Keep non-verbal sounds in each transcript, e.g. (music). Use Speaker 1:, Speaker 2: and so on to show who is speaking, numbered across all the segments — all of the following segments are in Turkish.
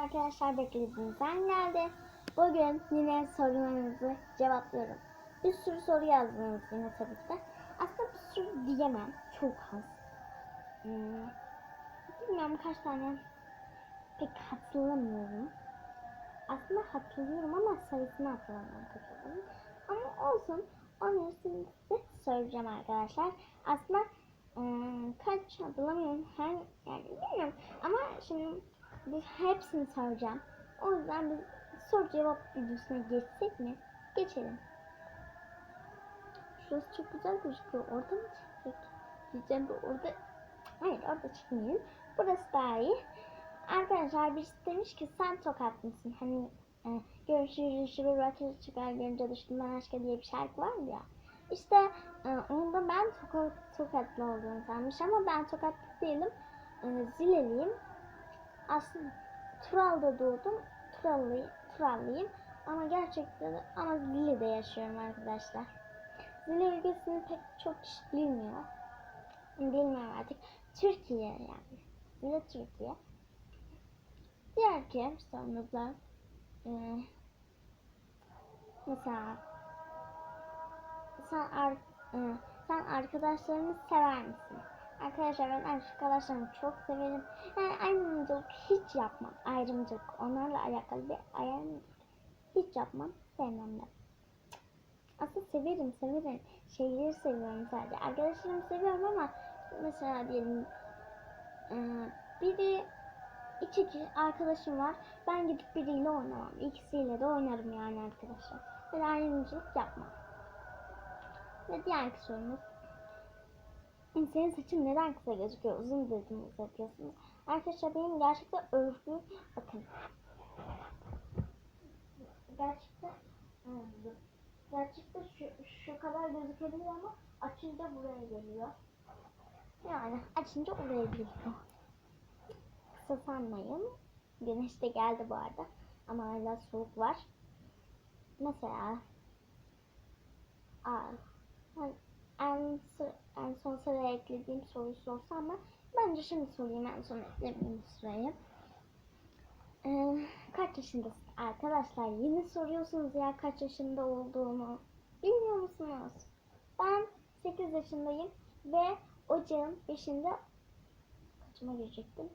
Speaker 1: arkadaşlar beklediğinizden geldi. Bugün yine sorularınızı cevaplıyorum. Bir sürü soru yazdınız yine tabii ki. Aslında bir sürü diyemem. Çok az. Hmm, bilmiyorum kaç tane pek hatırlamıyorum. Aslında hatırlıyorum ama sayısını hatırlamıyorum. Ama olsun. Onu size soracağım arkadaşlar. Aslında ıı, kaç hatırlamıyorum. Her, yani bilmiyorum. Ama şimdi biz hepsini soracağım. O yüzden biz soru cevap videosuna geçsek mi? Geçelim. Şurası çok güzel gözüküyor. Orada mı çekecek? Diyeceğim de orada... Hayır orada çıkmayayım. Burası daha iyi. Arkadaşlar birisi demiş ki sen tokat mısın? Hani e, görüşürüz, şuraya rakı çıkar gelince düştüm ben aşka diye bir şarkı var ya. İşte e, onda ben tokat, tokatlı olduğunu sanmış ama ben tokatlı değilim. E, zileliyim. Aslında Tural'da doğdum. Turallı, Turallıyım. Ama gerçekten ama Zile'de yaşıyorum arkadaşlar. Zile ülkesini pek çok kişi bilmiyor. Bilmiyorum artık. Türkiye yani. Zile Türkiye. Diğer ki sorumuzda e, mesela sen, ar, e, sen arkadaşlarını sever misin? Arkadaşlar ben arkadaşlarımı çok severim. Yani ayrımcılık hiç yapmam. Ayrımcılık onlarla alakalı bir ayrımcılık hiç yapmam. Sevmem de. Aslında severim severim. Şeyleri seviyorum sadece. Arkadaşlarımı seviyorum ama mesela diyelim e, biri iki arkadaşım var. Ben gidip biriyle oynamam. İkisiyle de oynarım yani arkadaşlar. Ben ayrımcılık yapmam. Ve diğer sorumuz senin saçın neden kısa gözüküyor? Uzun dedim uzatıyorsunuz. Arkadaşlar benim gerçekten örgü bakın. Gerçekten gerçekten şu, şu kadar gözükebilir ama açınca buraya geliyor. Yani açınca oraya geliyor. Kısa sanmayın. Güneş de geldi bu arada. Ama hala soğuk var. Mesela Aa, ben en, en son sıraya eklediğim soruyu sorsam mı? Bence şimdi sorayım en son eklemeyeyim sırayı. Ee, kaç yaşındasın? Arkadaşlar yine soruyorsunuz ya kaç yaşında olduğumu. Bilmiyor musunuz? Ben 8 yaşındayım ve ocağın 5'inde kaçıma girecektim?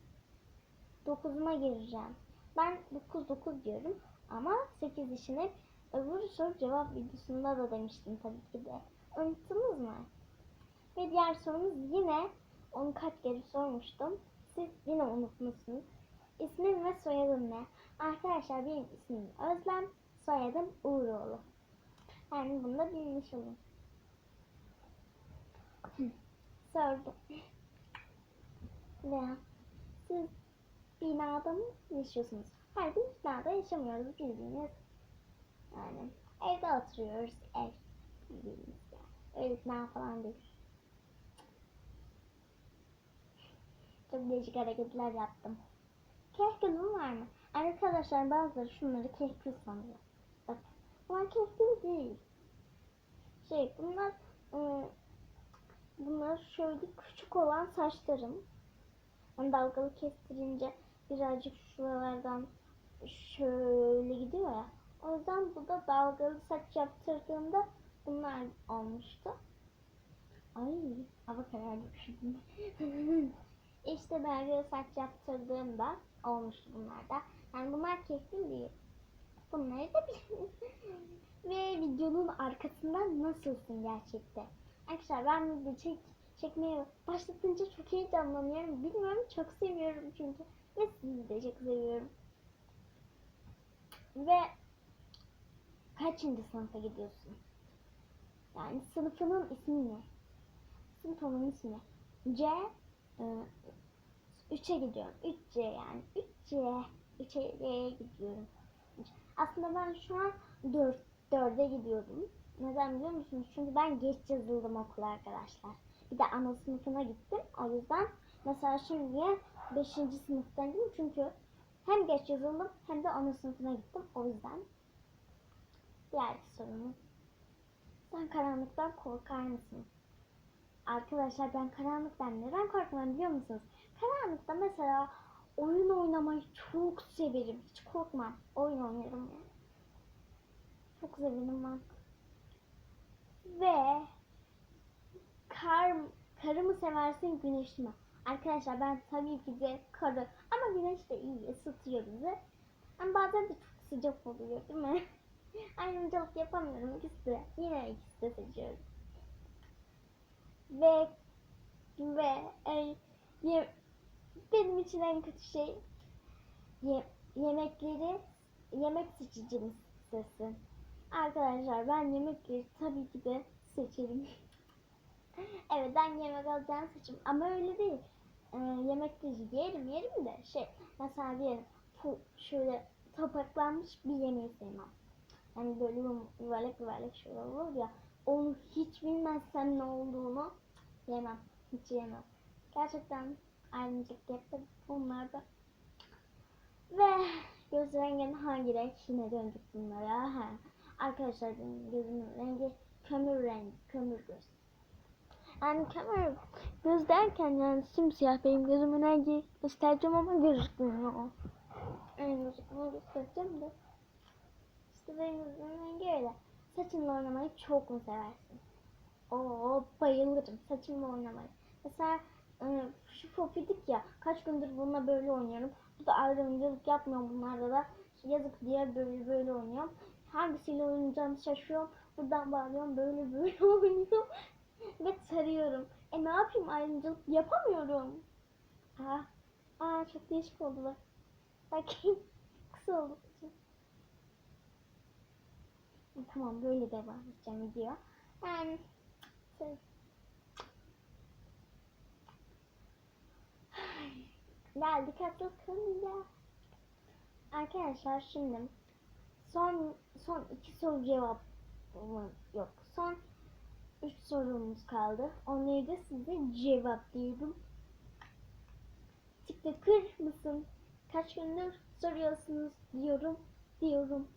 Speaker 1: 9'uma gireceğim. Ben 9-9 diyorum ama 8 yaşındayım. Öbür soru cevap videosunda da demiştim tabii ki de. Mu? Diğer sorumuz yine onu kaç kere sormuştum. Siz yine unutmuşsunuz. İsmim ve soyadım ne? Arkadaşlar benim ismim Özlem, soyadım Uğuroğlu. Yani bunu da bilmiş olun. (laughs) Sordum. Ve siz binada mı yaşıyorsunuz? Hayır biz binada yaşamıyoruz bildiğiniz. Yani evde oturuyoruz ev bildiğiniz yani. Öyle bina falan değil. Çok değişik hareketler yaptım. Kehkülüm var mı? Arkadaşlar bazıları şunları kehkül sanıyor. Bak bunlar kehkül değil. Şey bunlar ıı, bunlar şöyle küçük olan saçlarım. Yani dalgalı kestirince birazcık şuralardan şöyle gidiyor ya. O yüzden bu da dalgalı saç yaptırdığımda bunlar olmuştu. Ay hava karardı şimdi. (laughs) işte dalgalı saç yaptırdığımda olmuştu bunlar da. Yani bunlar kesin değil. Bunları da bil- (laughs) Ve videonun arkasından nasılsın gerçekten? Arkadaşlar ben video çek, çekmeye başlatınca çok heyecanlanıyorum. Bilmiyorum çok seviyorum çünkü. Ve sizi de çok seviyorum. Ve kaçıncı sınıfa gidiyorsun? Yani sınıfının ismi ne? Sınıfının ismi. C 3'e gidiyorum. 3C yani. 3C. 3'e gidiyorum. Aslında ben şu an 4 4'e gidiyorum. Neden biliyor musunuz? Çünkü ben geç yazıldım okula arkadaşlar. Bir de ana sınıfına gittim. O yüzden mesela şimdiye 5. sınıftaydım. Çünkü hem geç yazıldım hem de ana sınıfına gittim. O yüzden diğer sorumuz. Sen karanlıktan korkar mısın? Arkadaşlar ben karanlıktan neden korkmam biliyor musunuz? Karanlıkta mesela oyun oynamayı çok severim. Hiç korkmam. Oyun oynarım yani. Çok severim ben. Ve kar, karı mı seversin güneş mi? Arkadaşlar ben tabii ki de karı ama güneş de iyi ısıtıyor bizi. Ama bazen de çok sıcak oluyor değil mi? (laughs) Ayrımcılık yapamıyorum ikisi de. Yine ikisi de seçiyorum. Ve ve e, benim için en kötü şey ye- yemekleri yemek seçicim sesin. Arkadaşlar ben yemekleri tabii ki de seçerim. (laughs) evet ben yemek alacağını seçim ama öyle değil. Ee, yemekleri yerim yerim de şey mesela diyelim şöyle topaklanmış bir yemeği sevmem. Yani böyle yuvarlak yuvarlak şeyler olur ya onu hiç bilmezsem ne olduğunu yemem. Hiç yemem. Gerçekten ayrımcılık yaptım bunlarda. Ve göz rengin hangi renk? Yine döndük bunlara. Ha. Arkadaşlar benim gözümün rengi kömür rengi. Kömür göz. Yani kömür göz derken yani simsiyah benim gözümün rengi göstereceğim ama gözükmüyor. Yani gözükmüyor göstereceğim de. İşte benim gözümün rengi öyle. Saçınla oynamayı çok mu seversin? Oo bayılırım saçımla oynamayı. Mesela şu pofidik ya kaç gündür bununla böyle oynuyorum. Bu da ayrımcılık yapmıyorum bunlarda da. Yazık diye böyle böyle oynuyorum. Hangisiyle oynayacağımı şaşıyorum. Buradan bağırıyorum böyle böyle (laughs) oynuyorum. Ve tarıyorum. E ne yapayım ayrımcılık yapamıyorum. Aa, aa çok değişik oldu bak. Bakayım. (laughs) Kısa oldu. Tamam böyle devam edeceğim video. Yani Geldik konuya. Arkadaşlar şimdi son son iki soru cevap yok. Son üç sorumuz kaldı. Onları da size cevaplıyorum. TikToker mısın? Kaç gündür soruyorsunuz diyorum diyorum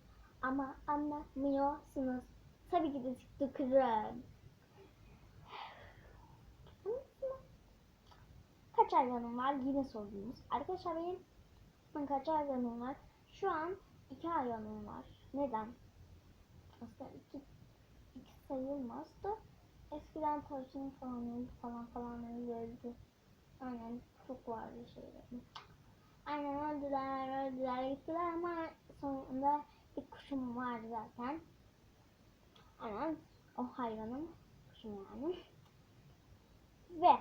Speaker 1: ama anlatmıyorsunuz. Tabii ki de TikToker'ım. Kaç hayvanım var? Yine sorduğumuz. Arkadaşlar benim ben kaç hayvanım var? Şu an iki hayvanım var. Neden? Aslında iki, iki sayılmaz da eskiden tavşan falan falan falan öldü. Aynen çok vardı şeylerim. Aynen öldüler öldüler gittiler ama sonunda bir kuşum var zaten. Aynen o hayvanım kuşum yani. Ve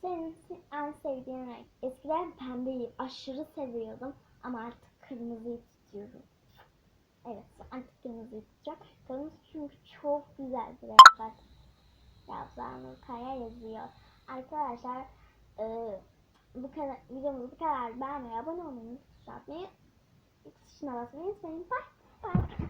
Speaker 1: senin en sevdiğin renk. Eskiden pembeyi aşırı seviyordum ama artık kırmızıyı tutuyorum. Evet artık kırmızıyı tutacağım. Kırmızı çünkü çok güzel bir renk var. Yazan Kaya yazıyor. Arkadaşlar e, bu kadar videomuzu bu kadar beğenmeyi, abone olmayı, tuşlatmayı, tuşuna basmayı unutmayın. Bye. Bye.